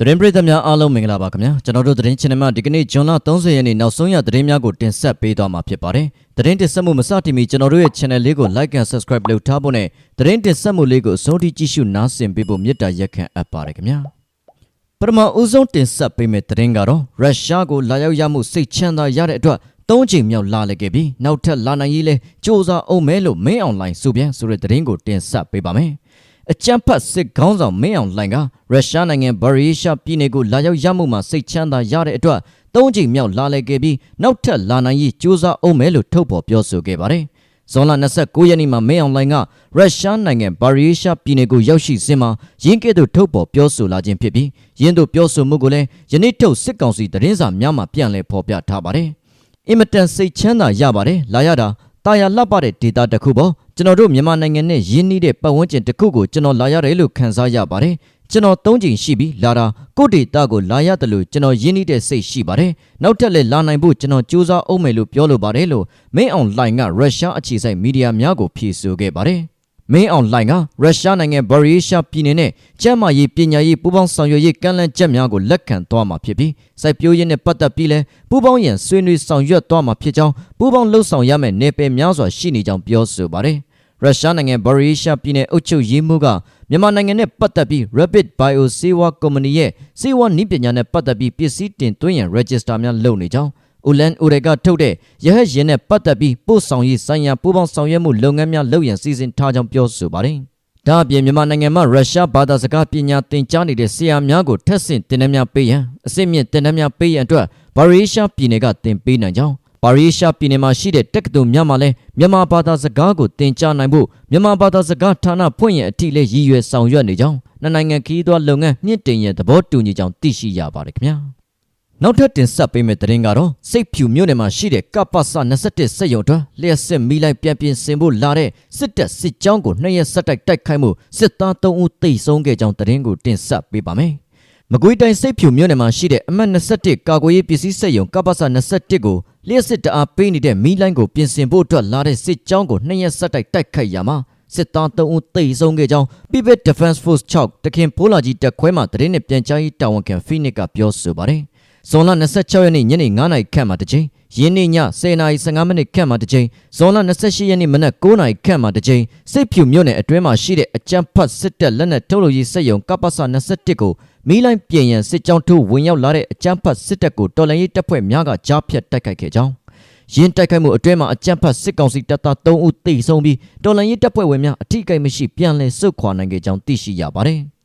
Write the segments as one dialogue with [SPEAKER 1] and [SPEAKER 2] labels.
[SPEAKER 1] သတင်းပရိသတ်များအားလုံးမင်္ဂလာပါခင်ဗျာကျွန်တော်တို့သတင်း channel မှာဒီကနေ့ဇွန်လ30ရက်နေ့နောက်ဆုံးရသတင်းများကိုတင်ဆက်ပေးသွားမှာဖြစ်ပါတယ်သတင်းတင်ဆက်မှုမစတင်မီကျွန်တော်တို့ရဲ့ channel လေးကို like and subscribe လုပ်ထားဖို့နဲ့သတင်းတင်ဆက်မှုလေးကိုအဆုံးထိကြည့်ရှုနားဆင်ပေးဖို့မေတ္တာရက်ခံအပ်ပါတယ်ခင်ဗျာပထမဦးဆုံးတင်ဆက်ပေးမယ့်သတင်းကတော့ရုရှားကိုလာရောက်ရမှုစိတ်ချမ်းသာရတဲ့အတွက်သုံးချိန်မြောက်လာလည်ခဲ့ပြီးနောက်ထပ်လာနိုင်ရေးလဲစ조사အောင်မဲလို့မင်းအွန်လိုင်းဆိုပြန်ဆိုတဲ့သတင်းကိုတင်ဆက်ပေးပါမယ် အကြမ်းဖက်စစ်ခေါင်းဆောင်မင်းအောင်လှိုင်ကရုရှားနိုင်ငံဘာရီရှာပြည်နယ်ကိုလာရောက်ရမှုမှာစိတ်ချမ်းသာရတဲ့အတွက်သုံးချိန်မြောက်လာလည်ခဲ့ပြီးနောက်ထပ်လာနိုင်ရေးစ조사အောင်မဲလို့ထုတ်ဖော်ပြောဆိုခဲ့ပါတယ်။ဇွန်လ29ရက်နေ့မှာမင်းအောင်လှိုင်ကရုရှားနိုင်ငံဘာရီရှာပြည်နယ်ကိုရောက်ရှိစဉ်မှာရင်းကဲ့သို့ထုတ်ဖော်ပြောဆိုလာခြင်းဖြစ်ပြီးရင်းတို့ပြောဆိုမှုကိုလည်းယနေ့ထုတ်စစ်ကောင်စီသတင်းစာများမှာပြန်လည်ဖော်ပြထားပါတယ်။အင်မတန်စိတ်ချမ်းသာရပါတယ်လာရတာတာယာလှပတဲ့ဒေတာတစ်ခုပေါ့ ကျွန်တော်တို့မြန်မာနိုင်ငံနဲ့ရင်းနှီးတဲ့ပတ်ဝန်းကျင်တစ်ခုကိုကျွန်တော်လာရတယ်လို့ခံစားရပါတယ်ကျွန်တော်သုံးချိန်ရှိပြီလာတာကိုဒေတာကိုလာရတယ်လို့ကျွန်တော်ရင်းနှီးတဲ့စိတ်ရှိပါတယ်နောက်ထပ်လည်းလာနိုင်ဖို့ကျွန်တော်စူးစမ်းအောင်မယ်လို့ပြောလိုပါတယ်လို့မင်းအောင်လှိုင်ကရုရှားအခြေစိုက်မီဒီယာများကိုဖြေဆိုခဲ့ပါတယ်မင်းအောင်လှိုင်ကရုရှားနိုင်ငံဘာရီရှာပြည်နယ်နဲ့ကျန်းမာရေးပညာရေးပူးပေါင်းဆောင်ရွက်ရေးကမ်းလှမ်းချက်များကိုလက်ခံသွားမှာဖြစ်ပြီးစိုက်ပျိုးရေးနဲ့ပတ်သက်ပြီးလဲပူးပေါင်းရန်ဆွေးနွေးဆောင်ရွက်သွားမှာဖြစ်ကြောင်းပူးပေါင်းလှုပ်ဆောင်ရမယ့်နယ်ပယ်များစွာရှိနေကြောင်းပြောဆိုပါတယ်။ ရုရှားနိုင်ငံဘာရီရှာပြည်နယ်အုပ်ချုပ်ရေးမှူးကမြန်မာနိုင်ငံနဲ့ပတ်သက်ပြီး Rapid Bio ဆေးဝါးကုမ္ပဏီရဲ့ဆေးဝါးနည်းပညာနဲ့ပတ်သက်ပြီးပစ္စည်းတင်သွင်းရန် register များလုပ်နေကြောင်းအိုလန်အိုရကထုတ်တဲ့ရဟတ်ရင်နဲ့ပတ်သက်ပြီးပို့ဆောင်ရေးဆိုင်ရာပူးပေါင်းဆောင်ရွက်မှုလုပ်ငန်းများလုပ်ရန်စီစဉ်ထားကြောင်းပြောဆိုပါတယ်။ဒါအပြင်မြန်မာနိုင်ငံမှာရုရှားဘာသာစကားပညာသင်ကြားနေတဲ့ဆရာများကိုထက်ဆင့်တင်နန်းများပေးရန်အစစ်မြင့်တင်နန်းများပေးရန်အတွက်ဘာရီရှားပြည်နယ်ကတင်ပေးနိုင်ကြောင်း ပါရီရှာပြည်နယ်မှာရှိတဲ့တက္ကသိုလ်များမှာလည်းမြန်မာဘာသာစကားကိုသင်ကြားနိုင်ဖို့မြန်မာဘာသာစကားဌာနဖွင့်ရန်အထိလည်းရည်ရွယ်ဆောင်ရွက်နေကြောင်းနှစ်နိုင်ငံခီးသွွားလုပ်ငန်းမြင့်တင်ရန်သဘောတူညီကြောင်းသိရှိရပါတယ်ခင်ဗျာနောက်ထပ်တင်ဆက်ပေးမယ့်သတင်းကတော့စိတ်ဖြူမြို့နယ်မှာရှိတဲ့ကပ္ပစ21စက်ရုံအတွက်လျှက်စစ်မီလိုက်ပြန်ပြင်ဆင်ဖို့လာတဲ့စစ်တပ်စစ်ကြောင်းကိုနှစ်ရက်ဆက်တိုက်တိုက်ခိုက်မှုစစ်သား3ဦးသေဆုံးခဲ့ကြောင်းသတင်းကိုတင်ဆက်ပေးပါမယ်။ မကွေးတိုင်းစိတ်ဖြူမြို့နယ်မှာရှိတဲ့အမှတ်21ကာကွယ်ရေးပစ္စည်းစက်ရုံကပ္ပစ21ကိုလျှက်စစ်တအားပေးနေတဲ့မီလိုင်းကိုပြင်ဆင်ဖို့အတွက်လာတဲ့စစ်ကြောင်းကိုနှစ်ရက်ဆက်တိုက်တိုက်ခိုက်ရမှာစစ်သား3ဦးသေဆုံးခဲ့ကြောင်း People Defense Force 6တခင်ဖိုးလာကြီးတပ်ခွဲမှတရင်နဲ့ပြန်ကြားရေးတာဝန်ခံ Phoenix ကပြောဆိုပါတယ်။ဇွန်လ26ရက်နေ့ညနေ9:00နာရီခန့်မှာတစ်ချိန် ယင်းနေ့ည10:15မိနစ်ခန့်မှာတစ်ချိန်ဇွန်လ28ရက်နေ့မနက်9:00နာရီခန့်မှာတစ်ချိန်စစ်ဖြူမြို့နယ်အတွင်းမှာရှိတဲ့အကြမ်းဖက်စစ်တပ်လက်နက်ထုတ်လုပ်ရေးစက်ရုံကပ္ပစ21ကိုမီးလိုင်းပြင်ရန်စစ်ကြောင်းထိုးဝင်ရောက်လာတဲ့အကြမ်းဖက်စစ်တပ်ကိုတော်လှန်ရေးတပ်ဖွဲ့များကကြားဖြတ်တိုက်ခိုက်ခဲ့ကြောင်းရင်းတိုက်ခိုက်မှုအတွင်းမှာအကြမ်းဖက်စစ်ကောင်စီတပ်သား3ဦးသေဆုံးပြီးတော်လှန်ရေးတပ်ဖွဲ့ဝင်များအထိကိမရှိပြန်လည်ဆုတ်ခွာနိုင်ခဲ့ကြောင်းသိရှိရပါတယ်။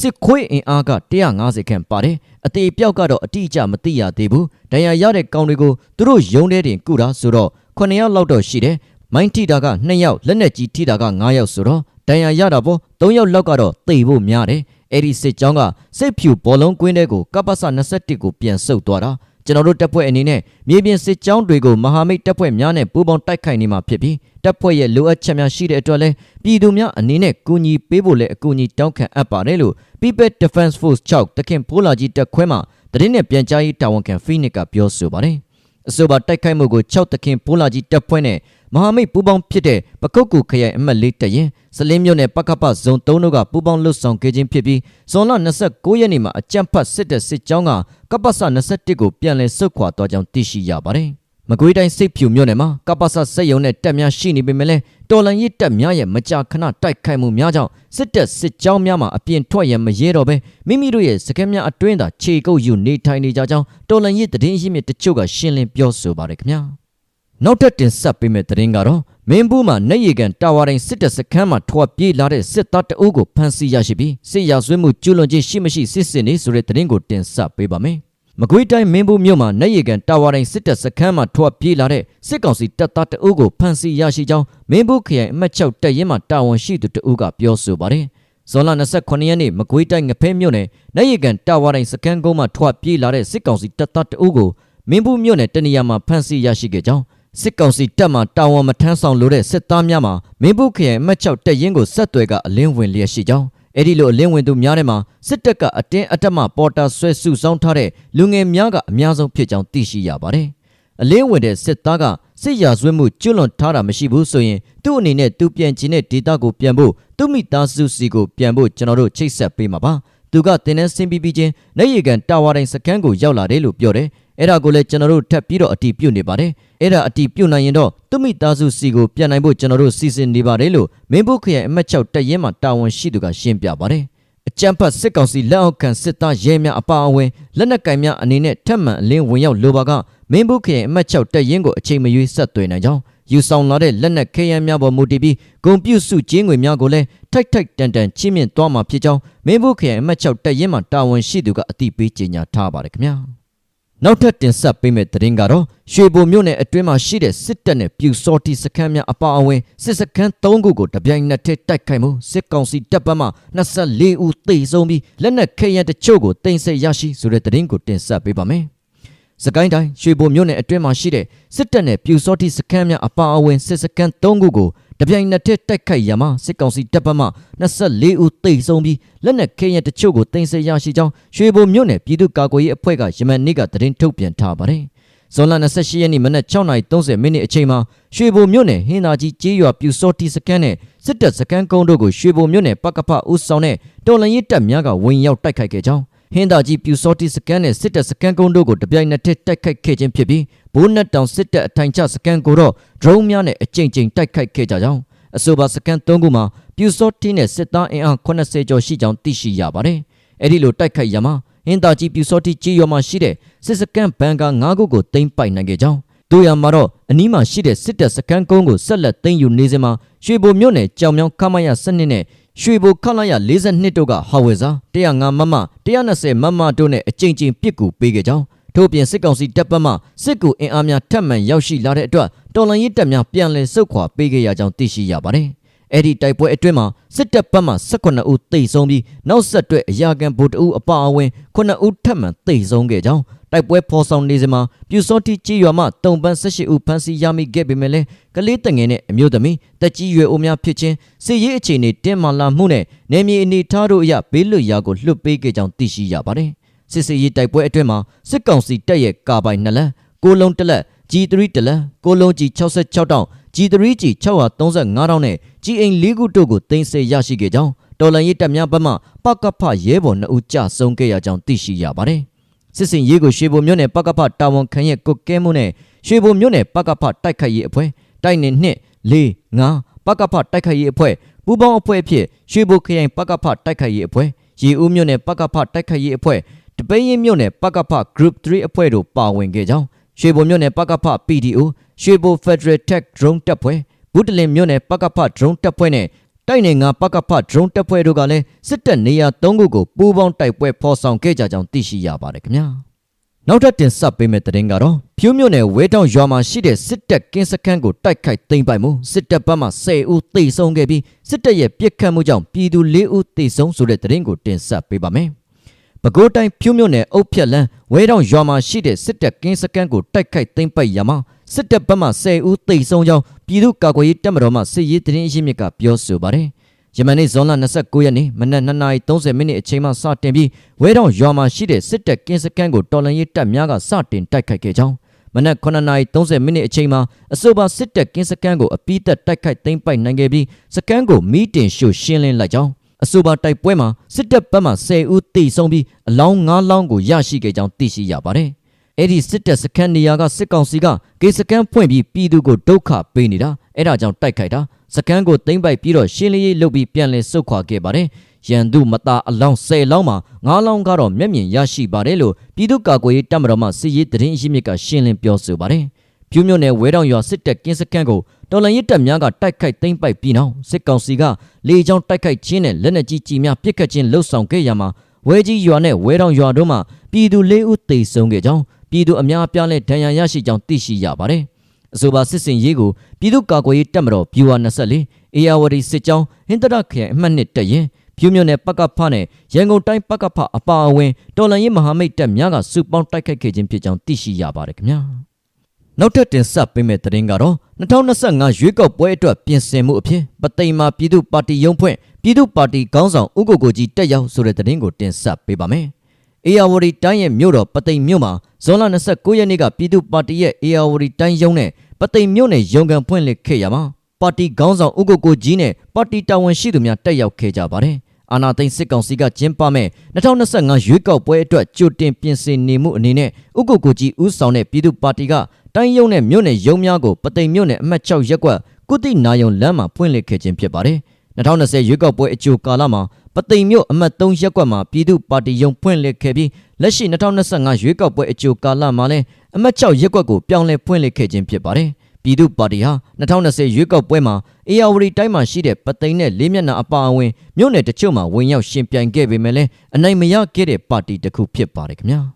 [SPEAKER 1] စစ်ခွေးအင်အားက150ခန့်ပါတယ်။အသေးပြောက်ကတော့အတိအကျမသိရသေးဘူး။ဒဏ်ရာရတဲ့ကောင်တွေကိုသူတို့ယုံတဲ့တင်ကုတာဆိုတော့9ယောက်လောက်တော့ရှိတယ်။မိုင်းထိတာက2ယောက်လက်နက်ကြီးထိတာက9ယောက်ဆိုတော့ဒဏ်ရာရတာပေါ့3ယောက်လောက်ကတော့သေဖို့များတယ်။အဲ့ဒီစစ်ကြောင်းကစစ်ဖြူဘောလုံးကွင်းတဲကိုကပ္ပစ21ကိုပြန်ဆုတ်သွားတာ ကျွန်တော်တို့တပ်ဖွဲ့အနေနဲ့မြေပြင်စစ်ကြောင်းတွေကိုမဟာမိတ်တပ်ဖွဲ့များနဲ့ပူးပေါင်းတိုက်ခိုက်နေမှာဖြစ်ပြီးတပ်ဖွဲ့ရဲ့လိုအပ်ချက်များရှိတဲ့အတွက်လည်းပြည်သူများအနေနဲ့ကူညီပေးဖို့လည်းအကူအညီတောင်းခံအပ်ပါတယ်လို့ People Defense Force 6တခင်ဖိုးလာကြီးတပ်ခွဲမှတရင်နဲ့ပြန်ကြားရေးတာဝန်ခံ Phoenix ကပြောဆိုပါတယ် အဆိုပါတိုက်ခိုက်မှုကို6တခင်ဖိုးလာကြီးတပ်ဖွဲ့နဲ့မဟာမိတ်ပူးပေါင်းဖြစ်တဲ့ပကုတ်ကူခရိုင်အမှတ်၄တရင်စလင်းမြို့နယ်ပကပဇုံ3တို့ကပူးပေါင်းလှုပ်ဆောင်ခဲ့ခြင်းဖြစ်ပြီးဇွန်လ29ရက်နေ့မှာအကြမ်းဖက်စစ်တပ်စစ်ကြောင်းကကပ္ပစ21ကိုပြန်လည်ဆုတ်ခွာသွားကြောင်းသိရှိရပါတယ်။မကွေးတိုင်းစိတ်ဖြူမြို့နယ်မှာကပ္ပစစက်ရုံနဲ့တပ်များရှိနေပေမဲ့လည်း တော်လန်ရေးတပ်များရဲ့မကြာခဏတိုက်ခိုက်မှုများကြောင့်စစ်တပ်စစ်ကြောင်းများမှာအပြင်ထွက်ရမရဲတော့ဘဲမိမိတို့ရဲ့စကမ်းများအတွင်းသာခြေကုပ်ယူနေထိုင်နေကြကြောင်းတော်လန်ရေးတည်င်းရင်းမြစ်တချို့ကရှင်းလင်းပြောဆိုပါတယ်ခင်ဗျာ။နောက်ထပ်တင်ဆက်ပေးမယ့်သတင်းကတော့မင်းဘူးမှာနေရီကန်တာဝါတိုင်းစစ်တပ်စခန်းမှာထွာပြေးလာတဲ့စစ်သားတအုပ်ကိုဖမ်းဆီးရရှိပြီးစစ်ရာဇဝတ်မှုကျူးလွန်ခြင်းရှိမရှိစစ်စစ်နေဆိုတဲ့သတင်းကိုတင်ဆက်ပေးပါမယ်။ မကွေးတိုင်းမင်းဘူးမြို့မှာနေရီကန်တာဝါတိုင်းစစ်တပ်စခန်းမှာထွာပြေးလာတဲ့စစ်ကောင်စီတပ်သားတအုပ်ကိုဖမ်းဆီးရရှိကြောင်းမင်းဘူးခရိုင်အမှတ်6တပ်ရင်းမှတာဝန်ရှိသူတအုပ်ကပြောဆိုပါတယ်။ဇွန်လ29ရက်နေ့မကွေးတိုင်းငဖဲမြို့နယ်နေရီကန်တာဝါတိုင်းစခန်းကုန်းမှာထွာပြေးလာတဲ့စစ်ကောင်စီတပ်သားတအုပ်ကိုမင်းဘူးမြို့နယ်တနေရာမှာဖမ်းဆီးရရှိခဲ့ကြောင်းစစ်ကောင်စီတပ်မှတာဝန်မထမ်းဆောင်လို့တဲ့စစ်သားများမှာမင်းဘူးခရိုင်အမှတ်6တပ်ရင်းကိုဆက်သွယ်ကအလင်းဝင်လျက်ရှိကြောင်း အဲ့ဒီလိုအလင်းဝင်သူများထဲမှာစစ်တပ်ကအတင်းအတက်မှပေါ်တာဆွဲစုဆောင်းထားတဲ့လူငယ်များကအများဆုံးဖြစ်ကြောင်းသိရှိရပါတယ်။အလင်းဝင်တဲ့စစ်သားကစစ်ရာဇဝတ်မှုကျွလွန်ထားတာမရှိဘူးဆိုရင်သူ့အနေနဲ့သူပြန်ချင်တဲ့ဒေတာကိုပြန်ဖို့သူ့မိသားစုစီကိုပြန်ဖို့ကျွန်တော်တို့ချိတ်ဆက်ပေးမှာပါ။သူသူကတင်တဲ့ဆင်းပြီးပြီးချင်းလက်ရည်ကန်တာဝါတိုင်းစခန်းကိုရောက်လာတယ်လို့ပြောတယ် အဲ့ဒါကိုလည်းကျွန်တော်တို့ထပ်ပြီးတော့အတီးပြုတ်နေပါတယ်အဲ့ဒါအတီးပြုတ်နိုင်ရင်တော့သူမိသားစုစီကိုပြန်နိုင်ဖို့ကျွန်တော်တို့စီစဉ်နေပါတယ်လို့မင်းဘုခရိုင်အမတ်6တက်ရင်မှာတာဝန်ရှိသူကရှင်းပြပါတယ်အကြံဖတ်စစ်ကောင်စီလက်အောက်ခံစစ်သားရဲများအပါအဝင်လက်နက်ကင်များအနေနဲ့ထပ်မံအလင်းဝင်ရောက်လိုပါကမင်းဘုခရိုင်အမတ်6တက်ရင်ကိုအချိန်မရွေးဆက်သွယ်နိုင်ကြောင်းယူဆောင်လာတဲ့လက်နက်ခဲယမ်းများပေါ်မူတည်ပြီးဂုံပြုစုကျင်းငွေများကိုလည်းထိုက်ထိုက်တန်တန်ချင်းမြင့်သွားမှာဖြစ်ကြောင်းမင်းဘုခရိုင်အမတ်6တက်ရင်မှာတာဝန်ရှိသူကအသိပေးကြေညာထားပါတယ်ခင်ဗျာ နောက်ထပ်တင်ဆက်ပေးမယ့်သတင်းကတော့ရွှေဘိုမြို့နယ်အတွင်းမှာရှိတဲ့စစ်တပ်နဲ့ပြူစောတီစခန်းများအပါအဝင်စစ်စခန်း၃ခုကိုတပြိုင်နက်တည်းတိုက်ခိုက်မှုစစ်ကောင်စီတပ်ပတ်မှ24ဦးသေဆုံးပြီးလက်နက်ခဲယမ်းတချို့ကိုတင်ဆက်ရရှိဆိုတဲ့သတင်းကိုတင်ဆက်ပေးပါမယ်။စကိုင်းတိုင်းရွှေဘိုမြို့နယ်အတွင်းမှာရှိတဲ့စစ်တပ်နဲ့ပြူစောတိစခန်းများအပါအဝင်စစ်စခန်း၃ခုကို တပြိုင်နက်တည်းတိုက်ခိုက်ရမှာစစ်ကောင်စီတပ်ပတ်မှ24ဦးသေဆုံးပြီးလက်နက်ခဲယမ်းတချို့ကိုတင်ဆက်ရရှိကြောင်းရွှေဘိုမြို့နယ်ပြည်သူ့ကာကွယ်ရေးအဖွဲ့ကယမန်နေ့ကသတင်းထုတ်ပြန်ထားပါတယ်။ဇွန်လ28ရက်နေ့မနက်6:30မိနစ်အချိန်မှာရွှေဘိုမြို့နယ်ဟင်းသာကြီးကျေးရွာပြူစောတိစခန်းနဲ့စစ်တပ်စခန်းကုန်းတို့ကိုရွှေဘိုမြို့နယ်ပကဖဦးဆောင်တဲ့တော်လန်ရေးတပ်များကဝင်ရောက်တိုက်ခိုက်ခဲ့ကြောင်း ဟင်းသာကြီးပြူစောတိစကန်နဲ့စစ်တပ်စကန်ကုန်းတို့ကိုတပြိုင်နက်တည်းတိုက်ခိုက်ခဲ့ခြင်းဖြစ်ပြီးဘိုးနက်တောင်စစ်တပ်အထိုင်ချစကန်ကိုတော့ drone များနဲ့အကြိမ်ကြိမ်တိုက်ခိုက်ခဲ့ကြကြောင်းအဆိုပါစကန်၃ခုမှာပြူစောတိနဲ့စစ်သားအင်အား80ကျော်ရှိကြောင်းသိရှိရပါတယ်။အဲဒီလိုတိုက်ခိုက်ရမှာဟင်းသာကြီးပြူစောတိကြီးရွာမှာရှိတဲ့စစ်စကန်ဘန်ကာ၅ခုကိုသိမ်းပိုက်နိုင်ခဲ့ကြောင်းတို့ရမှာတော့အနီးမှာရှိတဲ့စစ်တပ်စကန်ကုန်းကိုဆက်လက်သိမ်းယူနေစဉ်မှာရွှေဘိုမြို့နယ်ကြောင်မြောင်းခမရစနစ်နဲ့ ရွှေဘိုခလာရ42တို့ကဟာဝယ်စာ105မမ120မမတို့နဲ့အကြိမ်ကြိမ်ပစ်ကူပေးခဲ့ကြောင်းထို့ပြင်စစ်ကောင်စီတပ်ပတ်မှစစ်ကူအင်အားများထပ်မံရောက်ရှိလာတဲ့အတွက်တော်လန်ရေးတပ်များပြန်လည်ဆုတ်ခွာပေးခဲ့ရကြောင်းသိရှိရပါတယ်။ အဲ့ဒီတိုက်ပွဲအတွင်းမှာစစ်တပ်ပတ်မှ18ဦးသေဆုံးပြီးနောက်ဆက်တွဲအရာခံဗိုလ်တအုပ်အပါအဝင်9ဦးထပ်မံသေဆုံးခဲ့ကြောင်းတိုက်ပွဲဖော်ဆောင်နေစဉ်မှာပြူစောတိကြီးရွာမှတုံပန်း18ဦးဖမ်းဆီးရမိခဲ့ပေမဲ့လည်းကလေးတငယ်နဲ့အမျိုးသမီးတက်ကြီးရွယ်အိုများဖြစ်ခြင်းစစ်ရေးအခြေအနေတင်းမာလာမှုနဲ့နေမြေအနေထားတို့အရဘေးလွတ်ရာကိုလွှတ်ပေးခဲ့ကြောင်းသိရှိရပါတယ်။စစ်စစ်ရေးတိုက်ပွဲအတွင်းမှာစစ်ကောင်စီတပ်ရဲ့ကာပိုင်နှစ်လက်ကိုလုံးတစ်လက် G3 တလက်ကိုလုံးကြီး66 တောင် G3 ကြီး635တောင်နဲ့ G အိမ်၄ခုတို့ကိုတင်ဆက်ရရှိခဲ့ကြောင်းတော်လန်ရေးတပ်များဘက်မှပကဖရဲဘော်2ဦးကြဆုံးခဲ့ရကြောင်းသိရှိရပါတယ်။စစ်စင်ရေးကိုရွှေဘုံမြို့နယ်ပကဖတာဝန်ခံရဲ့ကုတ်ကဲမှုနဲ့ရွှေဘုံမြို့နယ်ပကဖတိုက်ခိုက်ရေးအဖွဲ့တိုက်နေနှစ်၄၅ပကဖတိုက်ခိုက်ရေးအဖွဲ့ပူးပေါင်းအဖွဲ့ဖြစ်ရွှေဘုံခရိုင်ပကဖတိုက်ခိုက်ရေးအဖွဲ့ရေဦးမြို့နယ်ပကဖတိုက်ခိုက်ရေးအဖွဲ့တပိန်းရင်မြို့နယ်ပကဖ group 3အဖွဲ့တို့ပါဝင်ခဲ့ကြောင်းရွှေဘုံမြို့နယ်ပကဖ PDO ရွှေဘို Federal Tech Drone တပ်ဖွဲ့ဘုဒ္ဓလင်မြို့နယ်ပကဖ Drone တပ်ဖွဲ့နဲ့တိုက်နေငါပကဖ Drone တပ်ဖွဲ့တို့ကလည်းစစ်တပ်နေရာ၃ခုကိုပူးပေါင်းတိုက်ပွဲဖော်ဆောင်ခဲ့ကြကြောင်းသိရှိရပါတယ်ခင်ဗျာနောက်ထပ်တင်ဆက်ပေးမယ့်သတင်းကတော့ဖြူးမြို့နယ်ဝဲတောင်ရွာမှာရှိတဲ့စစ်တပ်ကင်းစခန်းကိုတိုက်ခိုက်သိမ်းပိုက်မှုစစ်တပ်ဘက်မှ10ဦးသေဆုံးခဲ့ပြီးစစ်တပ်ရဲ့ပြစ်ခတ်မှုကြောင့်ပြည်သူ၄ဦးသေဆုံးဆိုတဲ့သတင်းကိုတင်ဆက်ပေးပါမယ်ပဲခူးတိုင်းဖြူးမြို့နယ်အုတ်ဖြက်လန်းဝဲတောင်ရွာမှာရှိတဲ့စစ်တပ်ကင်းစခန်းကိုတိုက်ခိုက်သိမ်းပိုက်ရမှာ စစ်တပ်ဘက်မှ10ဦးသေဆုံးကြောင်းပြည်သူ့ကာကွယ်ရေးတပ်မတော်မှစစ်ရေးတရင်ရင်းမြစ်ကပြောဆိုပါတယ်။ယမန်နေ့ဇွန်လ29ရက်နေ့မနက်2:30မိနစ်အချိန်မှစတင်ပြီးဝဲတောင်ရွာမှာရှိတဲ့စစ်တပ်ကင်းစခန်းကိုတော်လန်ရေးတပ်များကစတင်တိုက်ခိုက်ခဲ့ကြောင်းမနက်9:30မိနစ်အချိန်မှာအဆိုပါစစ်တပ်ကင်းစခန်းကိုအပိသက်တိုက်ခိုက်သိမ်းပိုက်နိုင်ခဲ့ပြီးစခန်းကိုမီးတင်ရှို့ရှင်းလင်းလိုက်ကြောင်းအဆိုပါတိုက်ပွဲမှာစစ်တပ်ဘက်မှ10ဦးသေဆုံးပြီးအလောင်း9လောင်းကိုရရှိခဲ့ကြောင်းသိရှိရပါတယ်။ အဲ့ဒီစစ်တပ်စခန်းနေရာကစစ်ကောင်စီကကေစခန်းဖွင့်ပြီးပြည်သူကိုဒုက္ခပေးနေတာအဲ့ဒါကြောင့်တိုက်ခိုက်တာစခန်းကိုသိမ်းပိုက်ပြီးတော့ရှင်းလင်းရေးလုပ်ပြီးပြန်လည်ဆုတ်ခွာခဲ့ပါတယ်။ရန်သူမသားအလောင်း10လောင်းမှာ9လောင်းကတော့မျက်မြင်ရရှိပါတယ်လို့ပြည်သူ့ကာကွယ်ရေးတပ်မတော်မှစစ်ရေးတရင်အရှိမြစ်ကရှင်းလင်းပြောဆိုပါတယ်။ပြူးမြို့နယ်ဝဲတောင်ရွာစစ်တပ်ကင်းစခန်းကိုတော်လန်ရစ်တပ်များကတိုက်ခိုက်သိမ်းပိုက်ပြီးနောက်စစ်ကောင်စီကလေကြောင်းတိုက်ခိုက်ခြင်းနဲ့လက်နက်ကြီးကြီးများပစ်ခတ်ခြင်းလှုပ်ဆောင်ခဲ့ရမှာဝဲကြီးရွာနဲ့ဝဲတောင်ရွာတို့မှာပြည်သူ၄ဦးသေဆုံးခဲ့ကြောင်း ပြည်သူအများအပြားနဲ့ဒဏ်ရာရရှိကြောင်းသိရှိရပါတယ်။အဆိုပါစစ်စင်ရေးကိုပြည်သူ့ကာကွယ်ရေးတပ်မတော်ဗျူဟာ24အေယာဝတီစစ်ကြောင်းဟင်္ဒရခရိုင်အမှတ်1တပ်ရင်ဖြူးမြို့နယ်ပကဖနဲ့ရန်ကုန်တိုင်းပကဖအပါအဝင်တော်လန်ရေးမဟာမိတ်တပ်များကစုပေါင်းတိုက်ခိုက်ခဲ့ခြင်းဖြစ်ကြောင်းသိရှိရပါတယ်ခင်ဗျာ။နောက်ထပ်တင်ဆက်ပေးမယ့်သတင်းကတော့2025ရွေးကောက်ပွဲအတွက်ပြင်ဆင်မှုအဖြစ်ပသိမ်မှာပြည်သူ့ပါတီရုံးဖွင့်ပြည်သူ့ပါတီခေါင်းဆောင်ဥက္ကိုကိုကြီးတက်ရောက်ဆိုတဲ့သတင်းကိုတင်ဆက်ပေးပါမယ်။ အေယာဝတီတိုင်းရဲ့မြို့တော်ပသိမ်မြို့မှာဇွန်လ29ရက်နေ့ကပြည်သူ့ပါတီရဲ့အေယာဝတီတိုင်းရုံးနဲ့ပသိမ်မြို့နယ်ရုံးကန်ဖွင့်လှစ်ခဲ့ရမှာပါတီခေါင်းဆောင်ဥက္ကိုကိုကြီးနဲ့ပါတီတာဝန်ရှိသူများတက်ရောက်ခဲ့ကြပါတယ်အာနာသိန်းစစ်ကောင်စီကကျင်းပမဲ့2025ရွေးကောက်ပွဲအတွက်ကြိုတင်ပြင်ဆင်နေမှုအနေနဲ့ဥက္ကုကိုကြီးဦးဆောင်တဲ့ပြည်သူ့ပါတီကတိုင်းရုံနဲ့မြို့နယ်ရုံးများကိုပသိမ်မြို့နယ်အမှတ်6ရပ်ကွက်ကုတိနာယုံလမ်းမှာဖွင့်လှစ်ခဲ့ခြင်းဖြစ်ပါတယ် 2020ရွေးကောက်ပွဲအကြိုကာလမှာပသိမ်မြို့အမှတ်3ရပ်ကွက်မှာပြည်သူ့ပါတီရုံးဖွင့်လှစ်ခဲ့ပြီးလက်ရှိ2025ရွေးကောက်ပွဲအကြိုကာလမှာလည်းအမှတ်6ရပ်ကွက်ကိုပြောင်းလဲဖွင့်လှစ်ခဲ့ခြင်းဖြစ်ပါတယ်ပြည်သူ့ပါတီဟာ2020ရွေးကောက်ပွဲမှာအေယာဝတီတိုင်းမှာရှိတဲ့ပသိမ်နဲ့လေးမျက်နှာအပါအဝင်မြို့နယ်တချို့မှာဝင်ရောက်ရှင်ပြိုင်ခဲ့ပေမဲ့လည်းအနိုင်မရခဲ့တဲ့ပါတီတစ်ခုဖြစ်ပါတယ်ခင်ဗျာ